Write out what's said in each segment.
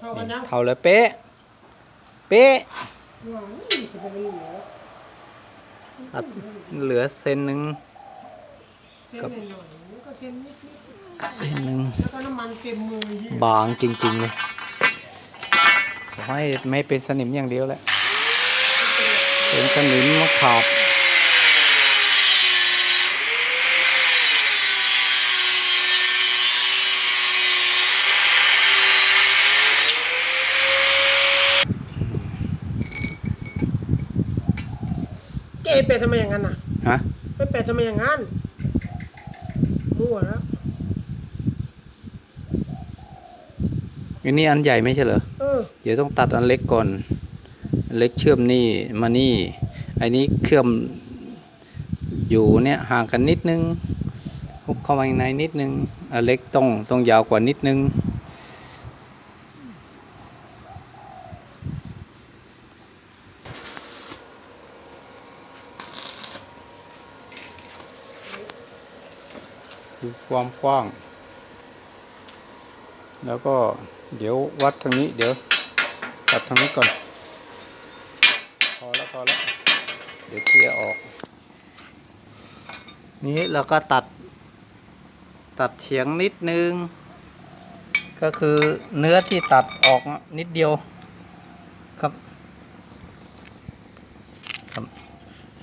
เท่ากันยังเท่าเลยเป๊ะ เป๊ะหวังจะเป็นเหลือตัดเหลือเซนหนึ่งเส้นหน่อยๆแล้วก็เส้นนิดเซนหนึ่งๆแล้วก็น้ำมันเต็มมือเหี้ยบางจริงๆเลยขอให้ไม่เป็นสนิมอย่างเดียวแหละเป็นสนิมมาขาด จ๊เป็ดทำไมอย่างนั้นน่ะฮะไม่เป็ดทำไมอย่างนั้นมั่วแล้วอันนี้อันใหญ่ไม่ใช่เหรอเออเดี๋ยวต้องตัดอันเล็กก่อนอันเล็กเชื่อมนี่มานี่อันนี้เชื่อมอยู่เนี่ยห่างกันนิดนึงหุบเข้ามาในนิดนึงอันเล็กต้องต้องยาวกว่านิดนึง คือความกว้าง แล้วก็เดี๋ยววัดทางนี้เดี๋ยวตัดทางนี้ก่อน พอแล้วพอแล้วเดี๋ยวเคลียร์ออก นี้เราก็ตัด ตัดเฉียงนิดนึง ก็คือเนื้อที่ตัดออกนิดเดียวครับครับ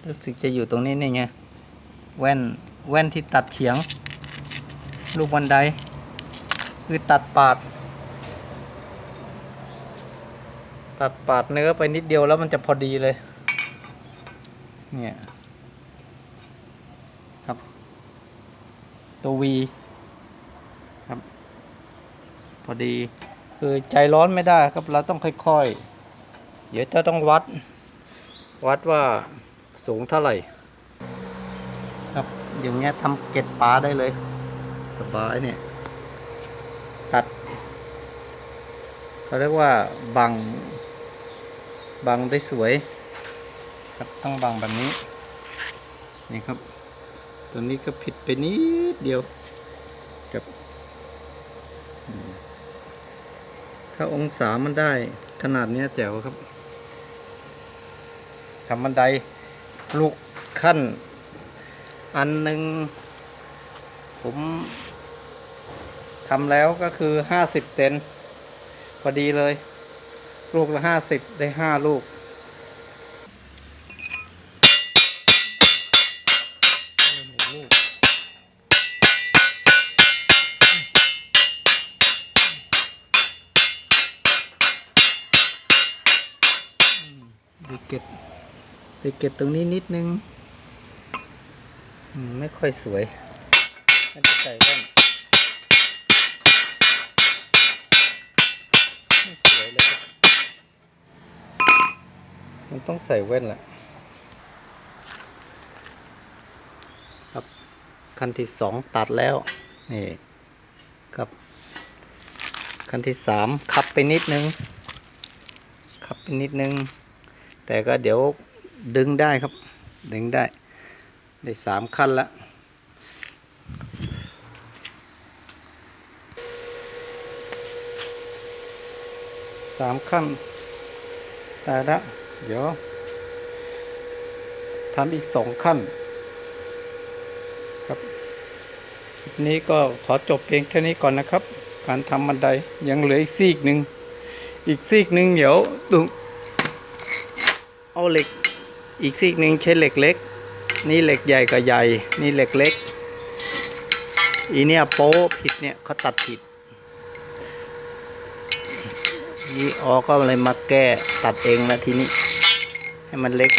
รู้สึกจะอยู่ตรงนี้นี่ไงแว่นแว่นที่ตัดเฉียง ลูกบันได คือตัดปาด ตัดปาดเนื้อไปนิดเดียวแล้วมันจะพอดีเลย เนี่ยครับ ตัววีครับ พอดีคือใจร้อนไม่ได้ครับ เราต้องค่อยๆ เดี๋ยวจะต้องวัด วัดว่าสูงเท่าไหร่ ครับอย่างเงี้ยทำเก็ดปลาได้เลย สบายเนี่ย ตัดเขาเรียกว่าบัง บังได้สวย ครับต้องบังแบบนี้ นี่ครับ ตัวนี้ก็ผิดไปนิดเดียวครับถ้าองศามันได้ขนาดนี้แจ๋วครับทำบันไดลูกขั้น อันหนึ่ง ผมทำแล้วก็คือห้าสิบเซนพอดีเลย ลูกละห้าสิบได้ห้าลูกดีเกตดีเกตตรงนี้นิดนึง ไม่ค่อยสวย สวยเลยมันต้องใส่แว่นแหละครับขั้นที่สองตัดแล้ว นี่ครับขั้นที่สามคับไปนิดนึงคับไปนิดนึง แต่ก็เดี๋ยวดึงได้ครับ ดึงได้ ได้สามขั้นละ สามขั้นได้ละเดี๋ยวทำอีกสองขั้น ครับคลิปนี้ก็ขอจบเพียงแค่นี้ก่อนนะครับ การทำบันไดยังเหลืออีกซีกหนึ่งอีกซีกหนึ่งเดี๋ยวดูเอาเหล็กอีกซีกหนึ่งใช้เหล็กเล็ก นี่เหล็กใหญ่กับใหญ่ นี่เหล็กเล็ก อีเนี่ยโป๊ผิดเนี่ยเขาตัดผิด นี่ออก็เลยมาแก้ตัดเองแล้วทีนี้ ให้มันเล็ก